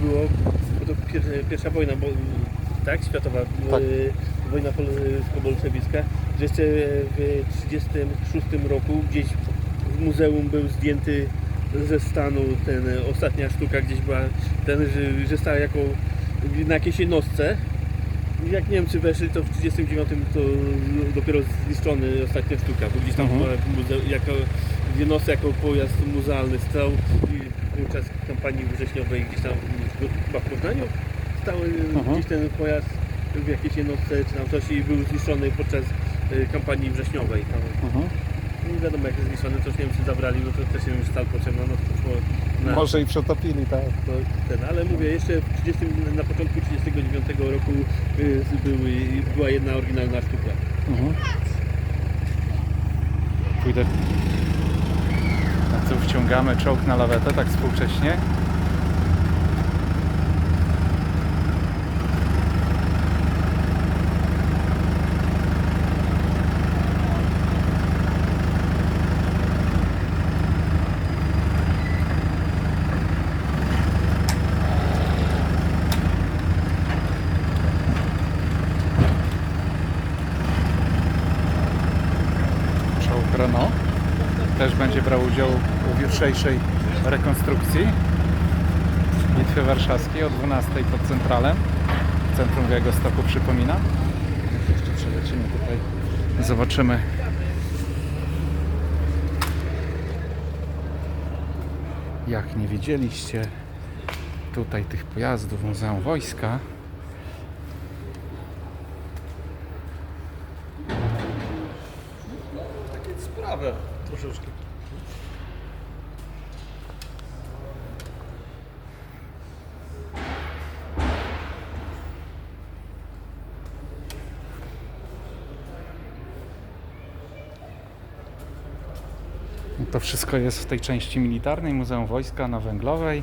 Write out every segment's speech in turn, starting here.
było, bo to pierwsza, pierwsza wojna, bo, tak, światowa, Tak. y, wojna polsko-bolszewicka, że jeszcze w 1936 roku gdzieś w muzeum był zdjęty ze stanu ten e, ostatnia sztuka gdzieś była, ten, że, że stała jako na jakiejś jednostce. Jak Niemcy weszli, to w 1939 to dopiero zniszczony ostatnia sztuka, bo gdzieś tam Mhm. jako w jednostce, jako pojazd muzealny stał i podczas kampanii wrześniowej gdzieś tam w- chyba w Poznaniu stał e, Mhm. gdzieś ten pojazd w jakiejś jednostce czy tam coś i był zniszczony podczas e, kampanii wrześniowej. Tam, Mhm. nie wiadomo jak jest zniszczony, coś Niemcy zabrali, no to też już stal potrzebna, no to na Może i przetopili, tak. to ten, ale mówię, jeszcze w 30, na początku 1939 roku y, były, była jedna oryginalna sztuka. Mhm. Pójdę. Wciągamy czołg na lawetę tak współcześnie? Renault też będzie brał udział jutrzejszej rekonstrukcji Bitwy Warszawskiej o 12 pod Centralem. Centrum Białegostoku przypominam jeszcze przelecimy tutaj. Zobaczymy. Jak nie widzieliście tutaj tych pojazdów Muzeum Wojska. Sprawę troszeczkę. To wszystko jest w tej części militarnej Muzeum Wojska na Węglowej.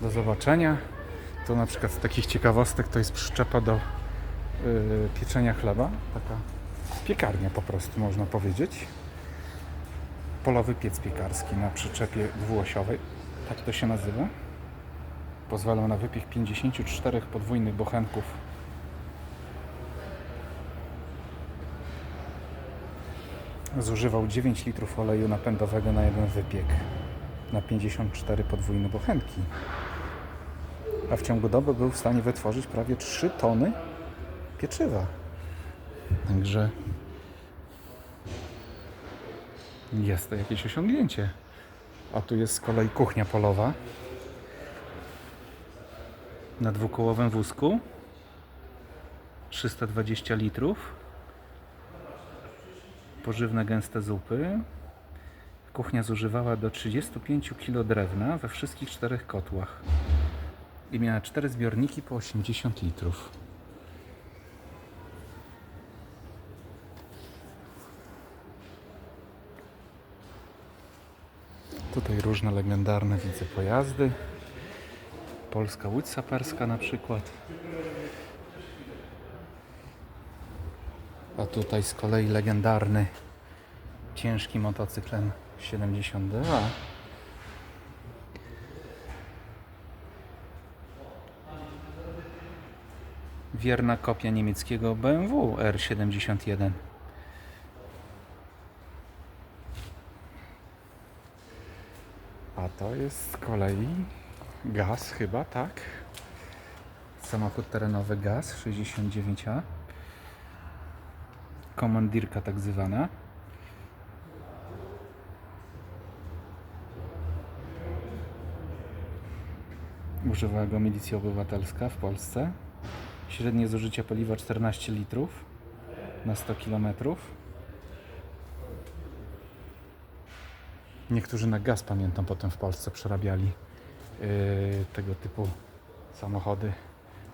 Do zobaczenia. To na przykład z takich ciekawostek to jest przyczepa do yy, pieczenia chleba. Taka piekarnia po prostu można powiedzieć. Polowy piec piekarski na przyczepie dwuosiowej. Tak to się nazywa. Pozwala na wypiech 54 podwójnych bochenków zużywał 9 litrów oleju napędowego na jeden wypiek na 54 podwójne bochenki. A w ciągu doby był w stanie wytworzyć prawie 3 tony pieczywa. Także jest to jakieś osiągnięcie. A tu jest z kolei kuchnia polowa na dwukołowym wózku 320 litrów pożywne gęste zupy. Kuchnia zużywała do 35 kg drewna we wszystkich czterech kotłach i miała cztery zbiorniki po 80 litrów. Tutaj różne legendarne widzę pojazdy. Polska łódź saperska na przykład. A tutaj z kolei legendarny ciężki motocykl M72. Wierna kopia niemieckiego BMW R71. A to jest z kolei gaz chyba, tak? Samochód terenowy gaz 69A komandirka tak zwana. Używała go milicja obywatelska w Polsce. Średnie zużycie paliwa 14 litrów na 100 km. Niektórzy na gaz, pamiętam, potem w Polsce przerabiali yy, tego typu samochody,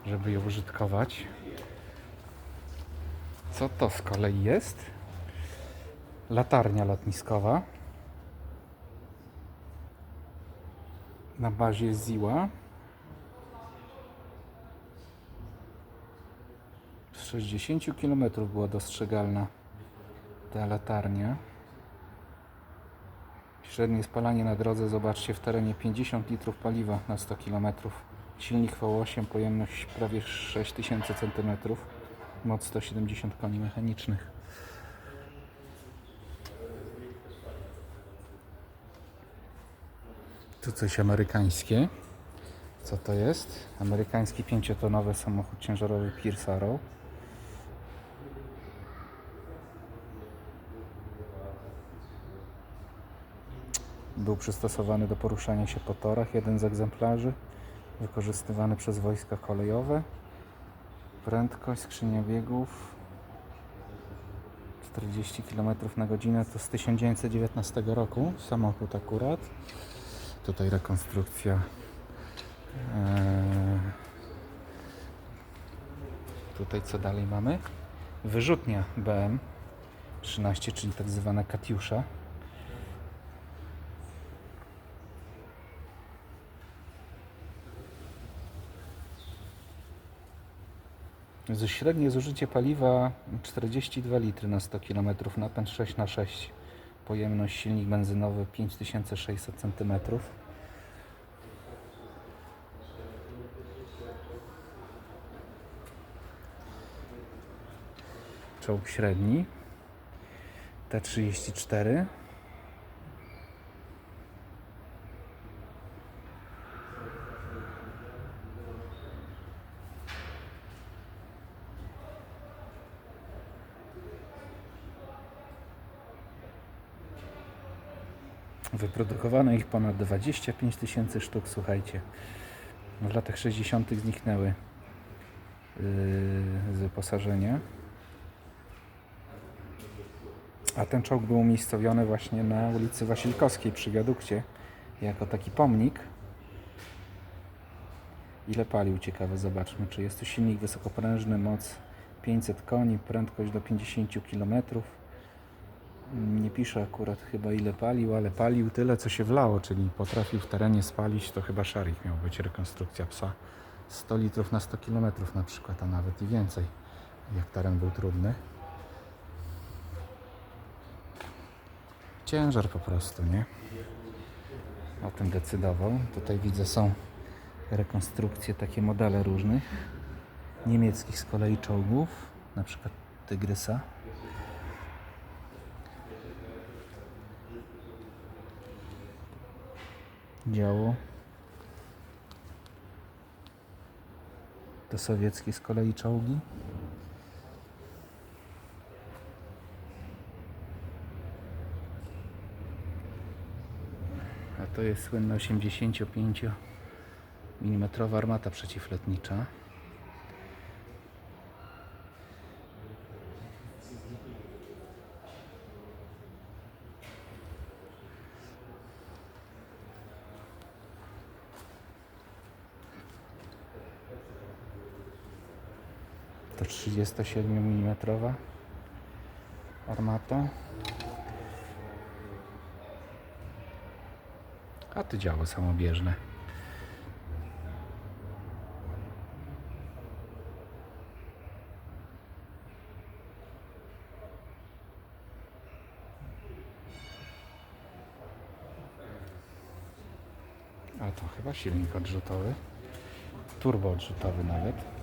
żeby je użytkować. Co to z kolei jest? Latarnia lotniskowa na bazie Ziła. Z 60 km była dostrzegalna ta latarnia. Średnie spalanie na drodze, zobaczcie, w terenie 50 litrów paliwa na 100 km Silnik V8, pojemność prawie 6000 cm, moc 170 koni mechanicznych. Tu coś amerykańskie. Co to jest? Amerykański pięciotonowy samochód ciężarowy Pierce Arrow. Był przystosowany do poruszania się po torach. Jeden z egzemplarzy wykorzystywany przez wojska kolejowe. Prędkość skrzynia biegów 40 km na godzinę to z 1919 roku samochód akurat. Tutaj rekonstrukcja Eee, Tutaj co dalej mamy? Wyrzutnia BM 13, czyli tak zwana Katiusza. Średnie zużycie paliwa 42 litry na 100 km, napęd 6 na 6 pojemność silnik benzynowy 5600 cm. Czołg średni T34 Wyprodukowano ich ponad 25 tysięcy sztuk, słuchajcie. W latach 60. zniknęły yy, z wyposażenia. A ten czołg był umiejscowiony właśnie na ulicy Wasilkowskiej przy wiadukcie jako taki pomnik. Ile palił? Ciekawe, zobaczmy. Czy jest to silnik wysokoprężny, moc 500 koni, prędkość do 50 km. Nie pisze akurat chyba ile palił, ale palił tyle, co się wlało, czyli potrafił w terenie spalić. To chyba szarik miał być rekonstrukcja psa. 100 litrów na 100 km na przykład, a nawet i więcej, jak teren był trudny. ciężar po prostu, nie? O tym decydował. Tutaj widzę są rekonstrukcje, takie modele różnych. Niemieckich z kolei czołgów, na przykład Tygrysa. Działo. To sowieckie z kolei czołgi. A to jest słynna 85 mm armata przeciwlotnicza. To 37 mm armata. A to działo samobieżne. A to chyba silnik odrzutowy. Turbo odrzutowy nawet.